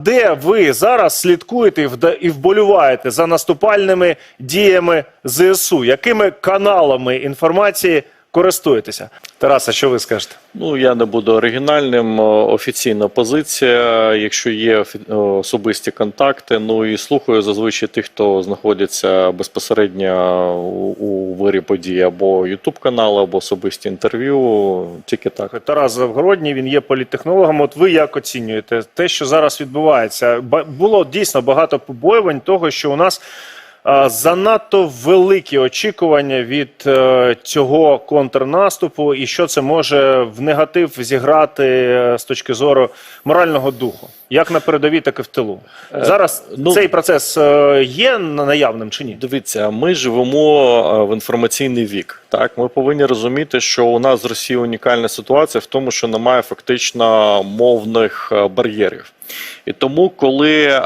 Де ви зараз слідкуєте і вболіваєте за наступальними діями ЗСУ? Якими каналами інформації користуєтеся? Тараса, що ви скажете? Ну, я не буду оригінальним. Офіційна позиція. Якщо є офі- особисті контакти, ну і слухаю зазвичай тих, хто знаходиться безпосередньо у, вирі події або Ютуб канал, або особисті інтерв'ю. Тільки так. Тарас Завгородній, він є політтехнологом. От ви як оцінюєте те, що зараз відбувається? Було дійсно багато побоювань того, що у нас занадто великі очікування від е, цього контрнаступу, і що це може в негатив зіграти е, з точки зору морального духу, як на передовій, так і в тилу. Зараз ну- цей процес е, є наявним чи ні? Дивіться, ми живемо е, в інформаційний вік. Так, ми повинні розуміти, що у нас з Росією унікальна ситуація в тому, що немає фактично мовних е, бар'єрів. І тому, коли, е,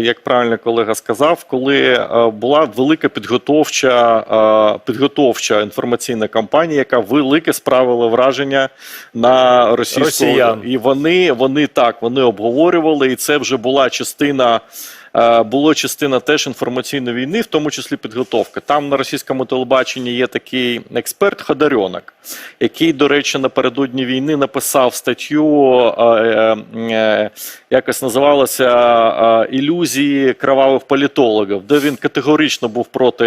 як правильно колега сказав, коли е, була велика підготовча, е, підготовча інформаційна кампанія, яка велике справила враження на російську Росіян. і вони, вони так вони обговорювали, і це вже була частина. Е, Було частина теж інформаційної війни, в тому числі підготовка. Там на російському телебаченні є такий експерт Ходорьонок, який, до речі, напередодні війни написав статтю, е, е, якось називалася Ілюзії кровавих політологів, де він категорично був проти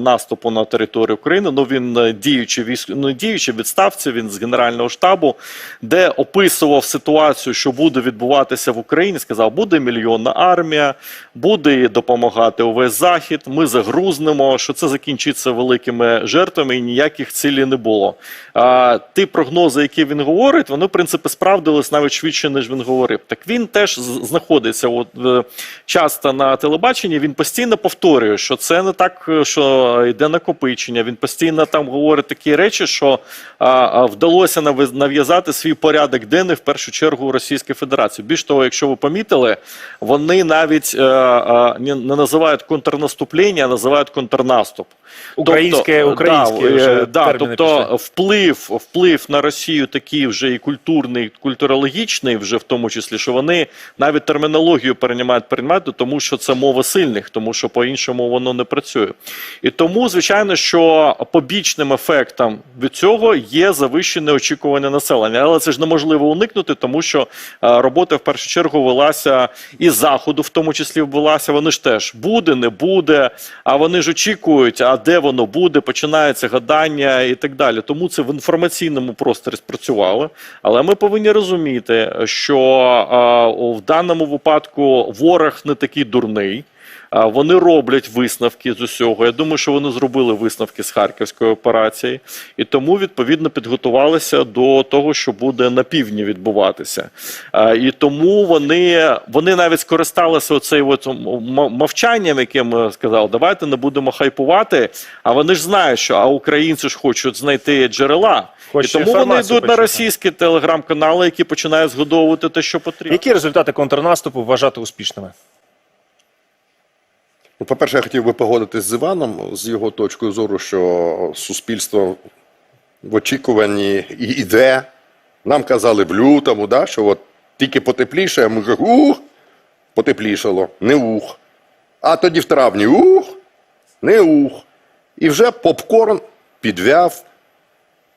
наступу на територію України. Ну він діючи військ... ну, не діючи відставці, він з Генерального штабу, де описував ситуацію, що буде відбуватися в Україні. Сказав, буде мільйонна армія, буде допомагати увесь захід. Ми загрузнемо, що це закінчиться великими жертвами, і ніяких цілей не було. А ті прогнози, які він говорить, вони в принципі справдились навіть швидше, ніж він говорив. Так він теж знаходиться от часто на телебаченні. Він постійно повторює, що це не так, що йде накопичення. Він постійно там говорить такі речі, що а, а, вдалося нав'яз- нав'язати свій порядок денний в першу чергу Російської Федерації. Більш того, якщо ви помітили, вони навіть е, не, не називають контрнаступлення, а називають контрнаступ. Українське, Тобто, українське да, вже е, да, тобто пішли. вплив, вплив на Росію такий вже і культурний, культурологічний, вже в тому числі, що вони навіть термінологію переймають переймають, тому що це мова сильних, тому що по-іншому воно не працює. І тому, звичайно, що побічним ефектом від цього є завищене очікування населення. Але це ж неможливо уникнути, тому що е, робота в першу чергу велася і заходу, в тому числі велася. Вони ж теж буде, не буде. А вони ж очікують, а де воно буде, починається гадання і так далі. Тому це в інформаційному просторі спрацювало. Але ми повинні розуміти, що е, в даному випадку ворог не такий дурний. Вони роблять висновки з усього. Я думаю, що вони зробили висновки з харківської операції, і тому відповідно підготувалися до того, що буде на півдні відбуватися. І тому вони, вони навіть скористалися оцей от м- м- мовчанням, яке ми сказали, давайте не будемо хайпувати. А вони ж знають, що а українці ж хочуть знайти джерела. Хочуть і тому вони йдуть на російські телеграм-канали, які починають згодовувати те, що потрібно. Які результати контрнаступу вважати успішними? Ну, по-перше, я хотів би погодитись з Іваном з його точкою зору, що суспільство в очікуванні і йде. Нам казали в лютому, да, що от тільки потепліше, а ми кажемо, ух, потеплішало, не ух. А тоді в травні ух, не ух. І вже попкорн підвяв,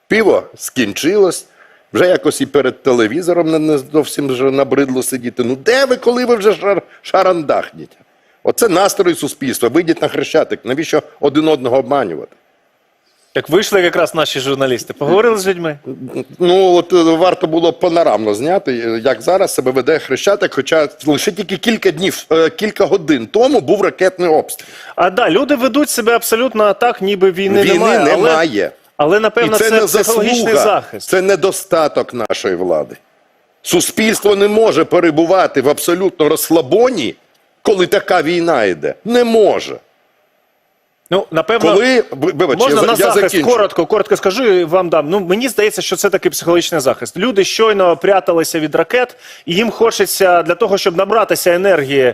пиво скінчилось. Вже якось і перед телевізором не, зовсім вже набридло сидіти. Ну де ви, коли ви вже шар, шарандахнете? Оце настрої суспільства. Вийдіть на хрещатик. Навіщо один одного обманювати? Як вийшли якраз наші журналісти, поговорили з людьми. Ну от е, варто було панорамно зняти, е, як зараз себе веде хрещатик, хоча лише тільки кілька днів, е, кілька годин тому був ракетний обстріл. А да, люди ведуть себе абсолютно так, ніби війни, Війни немає. Але, немає. але напевно, І це, це, не психологічний заслуга, захист. це недостаток нашої влади. Суспільство не може перебувати в абсолютно розслабоні, коли така війна йде. Не може. Ну, напевно, Коли, ви- вибачте, можна я, на я захист закінчу. коротко, коротко скажу і вам дам. Ну, мені здається, що це такий психологічний захист. Люди щойно пряталися від ракет, і їм хочеться для того, щоб набратися енергії.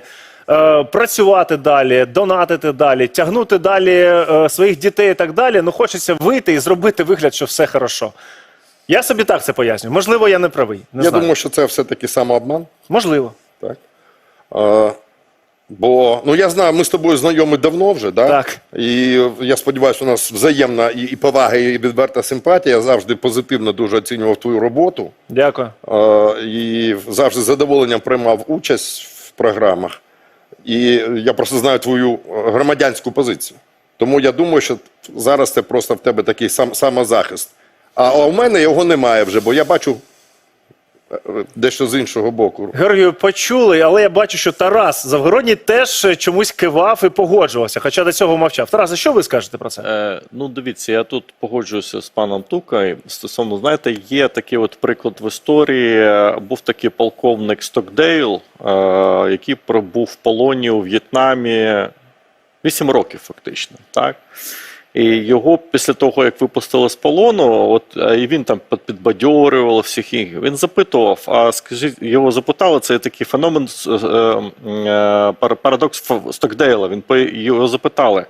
е, Працювати далі, донатити далі, тягнути далі е, своїх дітей і так далі. Ну хочеться вийти і зробити вигляд, що все хорошо. Я собі так це пояснюю. Можливо, я не правий. Не Я знаю. думаю, що це все-таки самообман. Можливо. Так? Е, бо ну я знаю, ми з тобою знайомі давно вже, да? Так. І я сподіваюся, у нас взаємна і, і повага, і відверта симпатія. Я завжди позитивно дуже оцінював твою роботу. Дякую. Е, і завжди з задоволенням приймав участь в програмах. І я просто знаю твою е, громадянську позицію. Тому я думаю, що зараз це просто в тебе такий сам, самозахист. А, а у мене його немає вже, бо я бачу дещо з іншого боку. Георгію, почули, але я бачу, що Тарас Завгородній теж чомусь кивав і погоджувався, хоча до цього мовчав. Тарас, а що ви скажете про це? Е, ну, дивіться, я тут погоджуюся з паном Тукай. Стосовно, знаєте, є такий от приклад в історії. Був такий полковник Стокдейл, е, який пробув в полоні у В'єтнамі 8 років, фактично. Так? І його після того, як випустили з полону, от е, і він там під- підбадьорював всіх їх. Він запитував: а скажіть, його запитали, це такий феномен е, е, парадокс Стокдейла. Він його запитали.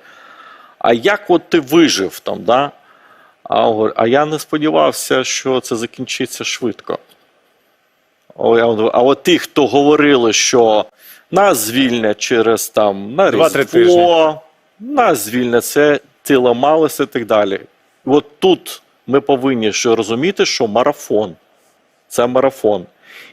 А як от ти вижив там, да? А, а я не сподівався, що це закінчиться швидко. А от ті, хто говорили, що нас звільнять через там на Різдво, нас звільнять, це ти ламалися і так далі. От тут ми повинні ще розуміти, що марафон це марафон.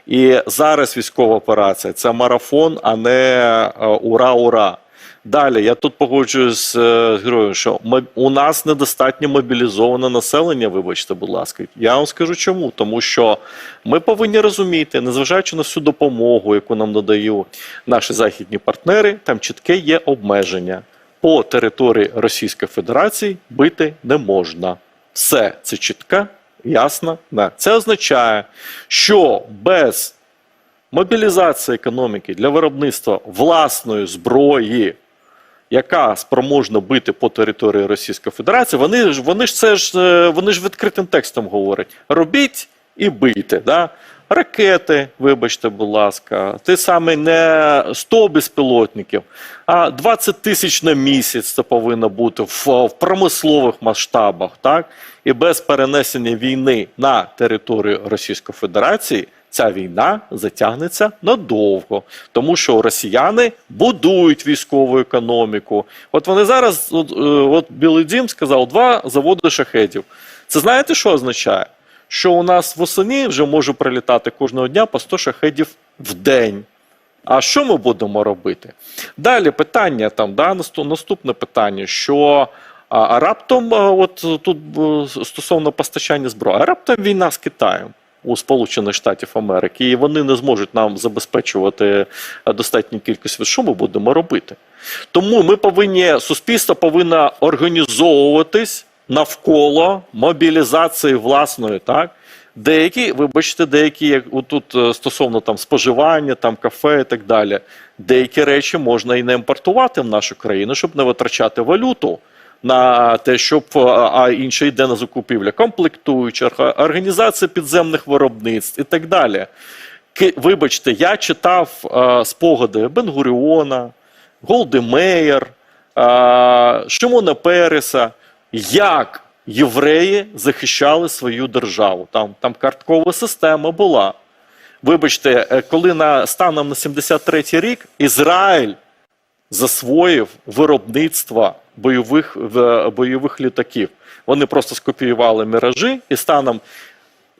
І зараз військова операція це марафон, а не е, ура-ура. Далі я тут погоджуюсь з е, героєм, що у нас недостатньо мобілізоване населення. Вибачте, будь ласка. Я вам скажу чому. Тому що ми повинні розуміти, незважаючи на всю допомогу, яку нам надають наші західні партнери, там чітке є обмеження. По території Російської Федерації бити не можна. Все це чітка, ясно. Да. Це означає, що без мобілізації економіки для виробництва власної зброї, яка спроможна бити по території Російської Федерації, вони ж вони ж це ж е, вони ж відкритим текстом говорять: робіть і бийте. Да? Ракети, вибачте, будь ласка, те саме не 100 безпілотників, а 20 тисяч на місяць це повинно бути в, в промислових масштабах, так? І без перенесення війни на територію Російської Федерації ця війна затягнеться надовго, тому що росіяни будують військову економіку. От вони зараз, от, е, от Білий Дім сказав, два заводи шахедів. Це знаєте, що означає? Що у нас восени вже може прилітати кожного дня по 100 шахедів в день. А що ми будемо робити? Далі питання там, да, наступне питання, що а, раптом, от тут е, стосовно постачання зброї, а раптом війна з Китаєм у Сполучених Штатів Америки, і вони не зможуть нам забезпечувати е, достатню кількість. Що ми будемо робити? Тому ми повинні, суспільство повинно організовуватись навколо мобілізації власної, так? Деякі, вибачте, деякі, як тут е, стосовно там споживання, там кафе і так далі, деякі речі можна і не імпортувати в нашу країну, щоб не витрачати валюту на те, щоб е, а інше йде на закупівля, комплектуючі, організація підземних виробництв і так далі. Вибачте, я читав е, спогади Бенгуріона, Голди Меєр, е, Шимона Переса, як євреї захищали свою державу. Там, там карткова система була. Вибачте, е, коли на станом на 73-й рік Ізраїль засвоїв виробництво бойових, бойових літаків. Вони просто скопіювали міражі і станом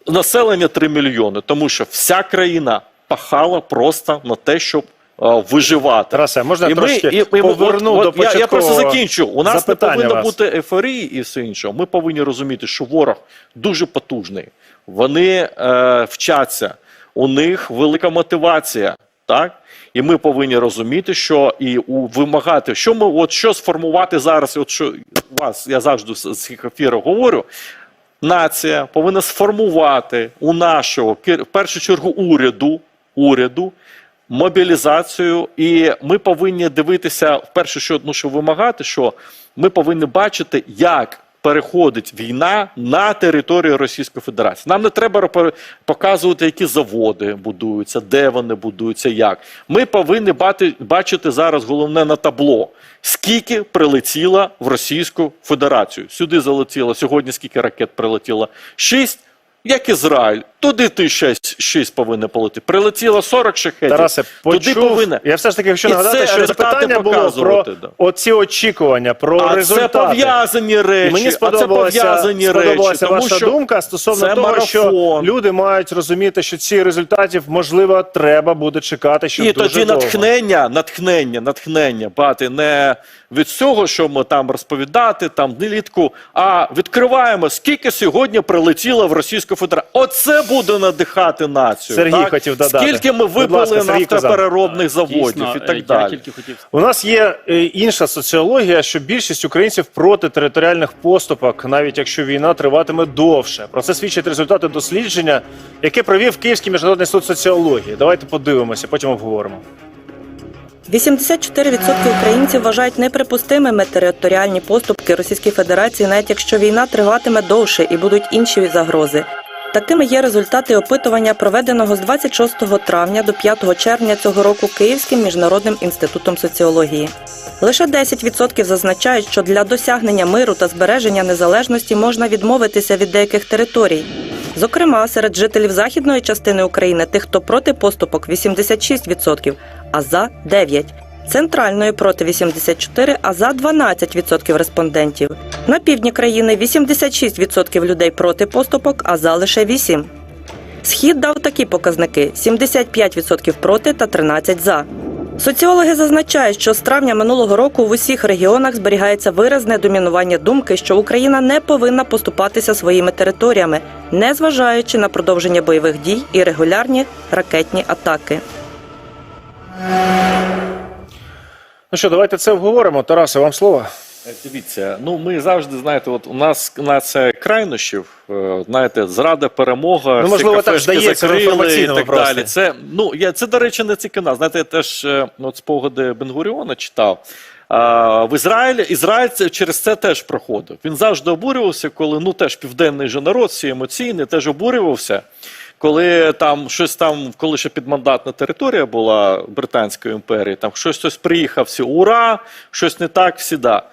населення 3 мільйони, тому що вся країна пахала просто на те, щоб е, виживати. Тарасе, можна І ми- трошки і- і ми- поверну от- до от я, я просто закінчу. У нас не повинно вас. бути ейфорії і все інше. Ми повинні розуміти, що ворог дуже потужний. Вони е, вчаться, у них велика мотивація. Так? І ми повинні розуміти, що і у, вимагати, що ми от що сформувати зараз, от що вас я завжди з цих ефірів говорю. Нація повинна сформувати у нашого в першу чергу уряду, уряду мобілізацію, і ми повинні дивитися в першу що, ну, що вимагати, що ми повинні бачити, як переходить війна на територію Російської Федерації. Нам не треба показувати, які заводи будуються, де вони будуються, як. Ми повинні бачити зараз головне на табло, скільки прилетіло в Російську Федерацію. Сюди залетіло сьогодні. Скільки ракет прилетіло? Шість. Як Ізраїль, туди ти 6, 6 повинен полетіти. Прилетіло 40 шахетів. Тарасе, туди почув. повинен. Я все ж таки хочу І нагадати, це що результати запитання було про показувати, да. оці очікування, про А це результати. пов'язані речі. І мені а це сподобалася, пов'язані сподобалася речі. Тому ваша що думка стосовно це того, що марафон. люди мають розуміти, що ці результатів можливо треба буде чекати, що І дуже тоді довго. натхнення, натхнення, натхнення бати не від цього, що ми там розповідати, там нелітку, а відкриваємо, скільки сьогодні прилетіло в Російську Федерацію. Оце буде надихати націю. Сергій так? хотів додати. Скільки ми Сергій нафтопереробних заводів Дійсно, і так я далі. тільки хотів У нас є е, інша соціологія, що більшість українців проти територіальних поступок, навіть якщо війна триватиме довше. Про це свідчать результати дослідження, яке провів Київський міжнародний суд соціології. Давайте подивимося, потім обговоримо. 84% українців вважають неприпустимими територіальні поступки Російської Федерації, навіть якщо війна триватиме довше і будуть інші загрози. Такими є результати опитування, проведеного з 26 травня до 5 червня цього року Київським міжнародним інститутом соціології. Лише 10% зазначають, що для досягнення миру та збереження незалежності можна відмовитися від деяких територій. Зокрема, серед жителів західної частини України тих, хто проти поступок 86%, а за 9%. Центральної проти 84%, а за 12% респондентів. На півдні країни 86% людей проти поступок, а за лише 8%. Схід дав такі показники: 75% проти та 13% за. Соціологи зазначають, що з травня минулого року в усіх регіонах зберігається виразне домінування думки, що Україна не повинна поступатися своїми територіями, незважаючи на продовження бойових дій і регулярні ракетні атаки. Ну що, давайте це обговоримо. Тарасе, вам слово. Е, Дивіться, ну ми завжди знаєте, от у нас нація крайнощів, е, знаєте, зрада, перемога, Ну, можливо, всі так кафешки закрили і так просторі. далі. Це ну я це до речі не нас. Знаєте, я теж е, от спогади Бенгуріона читав. А, в Ізраїлі Ізраїль це через це теж проходив. Він завжди обурювався, коли ну теж південний же народ, всі емоційний, теж обурювався. Коли там щось там, коли ще підмандатна територія була Британської імперії, там щось хтось приїхав, всі ура, щось не так, всі да.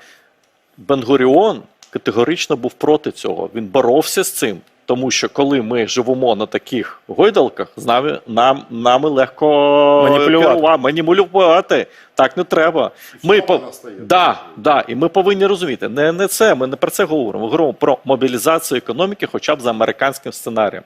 Бенгуріон категорично був проти цього. Він боровся з цим. Тому що коли ми живемо на таких гойдалках, з нами нам нами легко Маніпулювати. маніпулювати. Так не треба. Ми по... да, да, і ми повинні розуміти, не, не це. Ми не про це говоримо. Ми говоримо про мобілізацію економіки, хоча б за американським сценарієм.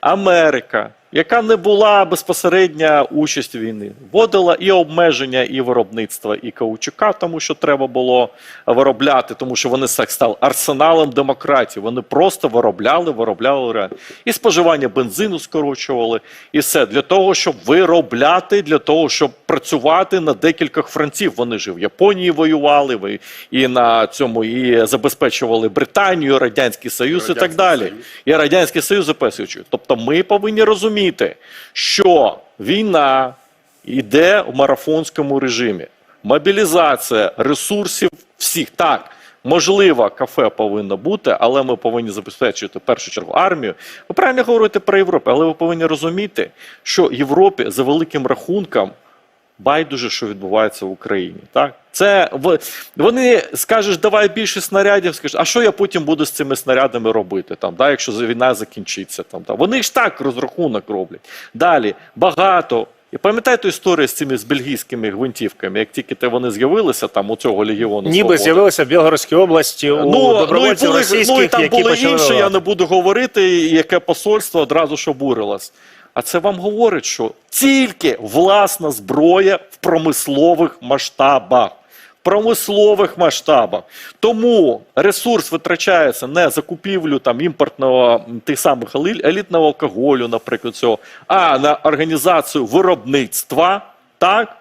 Америка, яка не була безпосередня участь війни, вводила і обмеження, і виробництва, і каучука, тому що треба було виробляти, тому що вони так стали арсеналом демократії. Вони просто виробляли, виробляли реально. І споживання бензину скорочували, і все для того, щоб виробляти, для того, щоб працювати на декількох фронтів. Вони ж і в Японії воювали, ви- і на цьому і забезпечували Британію, Радянський Союз і так далі. Союз. І Радянський Союз записуючи. Тобто ми повинні розуміти, що війна йде в марафонському режимі. Мобілізація ресурсів всіх. Так, можливо, кафе повинно бути, але ми повинні забезпечити в першу чергу армію. Ви правильно говорите про Європу, але ви повинні розуміти, що Європі за великим рахунком байдуже, що відбувається в Україні. Так? Це в- вони скажеш, давай більше снарядів, скажеш, а що я потім буду з цими снарядами робити, там, да, якщо війна закінчиться. Там, да. Вони ж так розрахунок роблять. Далі багато. І пам'ятаєте історію з цими з бельгійськими гвинтівками, як тільки те вони з'явилися там у цього легіону Ніби з'явилися в Білгородській області у Ну, ну, і були, російських, ну і там які були почали інші, я не буду говорити, яке посольство одразу ж обурилось. А це вам говорить, що тільки власна зброя в промислових масштабах. Промислових масштабах. Тому ресурс витрачається не за купівлю там імпортного тих самих елітного алкоголю, наприклад, цього, а на організацію виробництва. Так,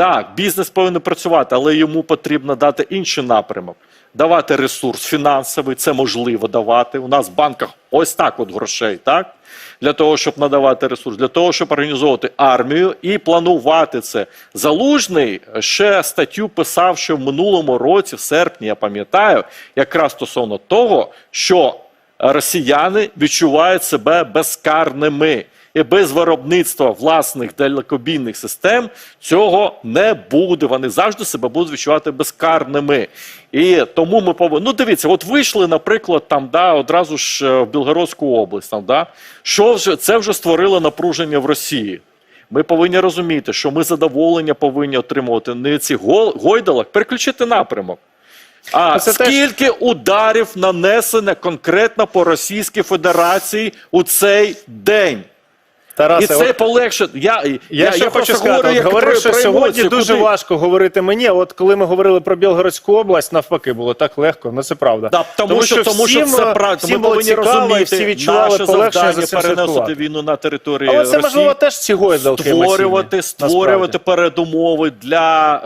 так, бізнес повинен працювати, але йому потрібно дати інший напрямок. Давати ресурс фінансовий, це можливо давати. У нас в банках ось так от грошей, так? Для того, щоб надавати ресурс, для того, щоб організовувати армію і планувати це. Залужний ще статтю писав, що в минулому році, в серпні, я пам'ятаю, якраз стосовно того, що росіяни відчувають себе безкарними. І без виробництва власних далекобійних систем цього не буде. Вони завжди себе будуть відчувати безкарними. І тому ми повинні. Ну, дивіться, от вийшли, наприклад, там да, одразу ж е, в Білгородську область. Там, да, що вже це вже створило напруження в Росії. Ми повинні розуміти, що ми задоволення повинні отримувати не ці гойдалок, переключити напрямок. А Це теж- скільки ударів нанесено конкретно по Російській Федерації у цей день? Тарасе, І це от полегшить. Я, я, Я, ще просто хочу сказати, говорю, як говорив, що про сьогодні дуже куди- важко говорити мені. От коли ми говорили про Білгородську область, навпаки, було так легко. Ну це правда. Да, тому, що, тому що це правда. всім Ми було цікаво, і всі відчували полегшення за цим переносити війну на території Але це Росії. можливо теж гойдалки створювати, створювати передумови для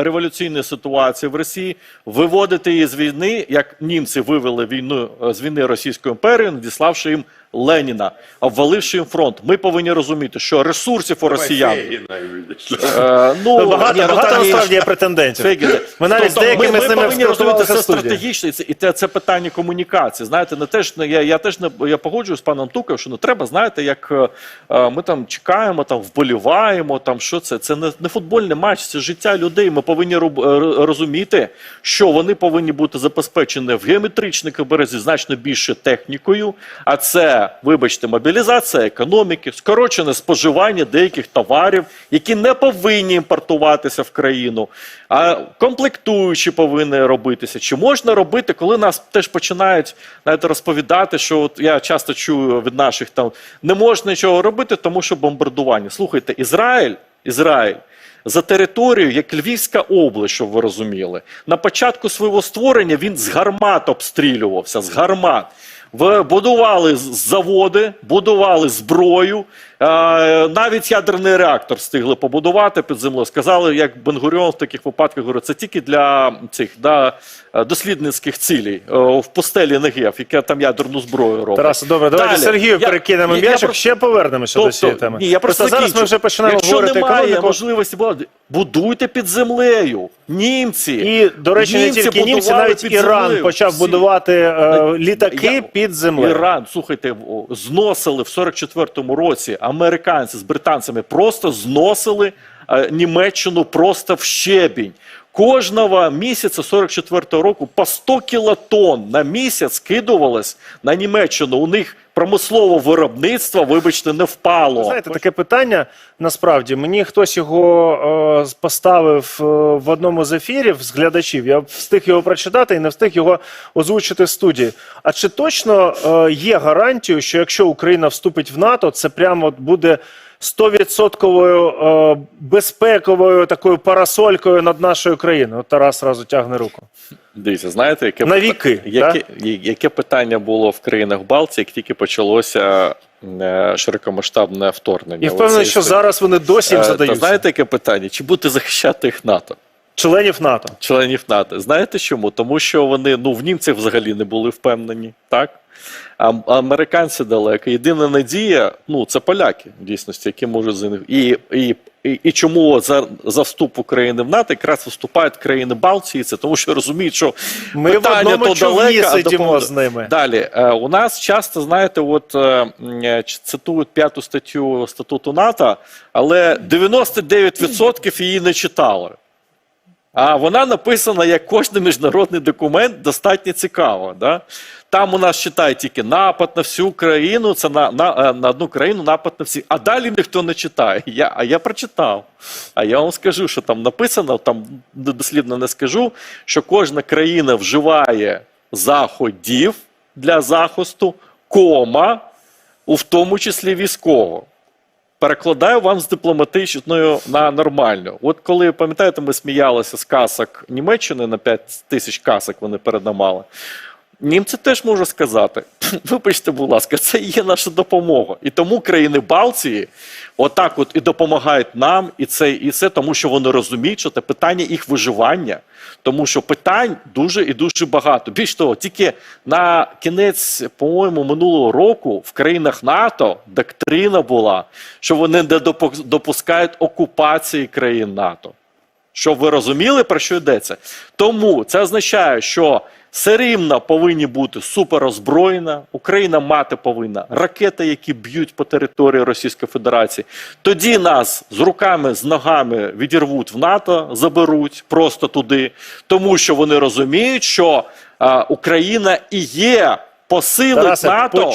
е, революційної ситуації в Росії, виводити її з війни, як німці вивели війну е, з війни Російської імперії, надіславши їм Леніна, обваливши їм фронт. Ми повинні розуміти, що ресурсів у росіян. Е, ну, Ну, багато, ні, ну, багато насправді є претендентів. Ми навіть з Тобто деякими з ними повинні розуміти, це стратегічно, і це, і це, це питання комунікації. Знаєте, не теж я, я теж не я погоджуюсь з паном Туком, що не треба, знаєте, як е, е, ми там чекаємо, там вболіваємо. Там що це? Це не, не футбольний матч, це життя людей. Ми повинні роб- розуміти, що вони повинні бути забезпечені в геометричних березі значно більше технікою. А це, вибачте, мобілізація економіки, скорочене споживання деяких товарів, які не повинні імпортуватися в країну, а комплектуючі повинні робитися. Чи можна робити, коли нас теж починають знаєте, розповідати, що от я часто чую від наших там не можна нічого робити, тому що бомбардування. Слухайте, Ізраїль, Ізраїль. За територію, як Львівська область, щоб ви розуміли, на початку свого створення він з гармат обстрілювався, з гармат. Будували заводи, будували зброю, навіть ядерний реактор встигли побудувати під землею. Сказали, як Бенгуріон в таких випадках говорить, це тільки для цих да, е, дослідницьких цілей е, в пустелі Негев, яке там ядерну зброю робить. Тарас, добре, давайте Далі. Сергію Я- перекинемо м'ячик, просто- ще повернемося до Тобто, цієї теми. Ні, я просто, зараз ми вже починаємо Якщо говорити немає економіку. можливості будуйте під землею. Німці. І, до речі, не тільки німці, навіть Іран землею. почав Всі. будувати е, літаки Я- під землею. Іран, слухайте, зносили в 44-му році американці з британцями просто зносили е, Німеччину просто в щебінь. Кожного місяця 44-го року по 100 кілотон на місяць скидувалось на Німеччину. У них промислове виробництво, вибачте, не впало. Знаєте, таке питання насправді мені хтось його е, поставив е, в одному з ефірів з глядачів. Я встиг його прочитати і не встиг його озвучити в студії. А чи точно е, є гарантією, що якщо Україна вступить в НАТО, це прямо от буде 100% е, безпековою такою парасолькою над нашою країною? От Тарас одразу тягне руку. Дивіться, знаєте, яке, На віки, яке, я- яке питання було в країнах Балтії, як тільки почалося е, широкомасштабне вторгнення? І впевнений, що історія. зараз вони досі їм Е, та знаєте, яке питання? Чи будете захищати їх НАТО? членів НАТО. членів НАТО. Знаєте чому? Тому що вони ну в німцях взагалі не були впевнені, так? А американці далеко. Єдина надія, ну це поляки, в дійсності, які можуть за них. І, і, і, і чому за, за вступ України в НАТО якраз виступають країни Балтії, це тому що розуміють, що Ми питання одному то далеко, а сидимо з ними. Далі, е, у нас часто, знаєте, от е, е, цитують п'яту статтю статуту НАТО, але 99% її не читали. А вона написана як кожен міжнародний документ, достатньо цікаво. Да? Там у нас читає тільки напад на всю країну, це на, на, е, на одну країну напад на всі. А далі ніхто не читає. Я, а я прочитав. А я вам скажу, що там написано, там дослідно не скажу, що кожна країна вживає заходів для захисту, кома, в тому числі військового. Перекладаю вам з дипломатичною на нормальну. От коли пам'ятаєте, ми сміялися з касок Німеччини на 5 тисяч касок вони передамали. Німці теж можу сказати, вибачте, будь ласка, це є наша допомога. І тому країни Балтії отак от і допомагають нам, і це, і це тому, що вони розуміють, що це питання їх виживання, тому що питань дуже і дуже багато. Більш того, тільки на кінець, по-моєму, минулого року в країнах НАТО доктрина була, що вони не допускають окупації країн НАТО. Щоб ви розуміли, про що йдеться. Тому це означає, що все рівно повинні бути суперозброєна. Україна мати повинна ракети, які б'ють по території Російської Федерації. Тоді нас з руками, з ногами відірвуть в НАТО, заберуть просто туди, тому що вони розуміють, що а, Україна і є посилить Тарасе, НАТО.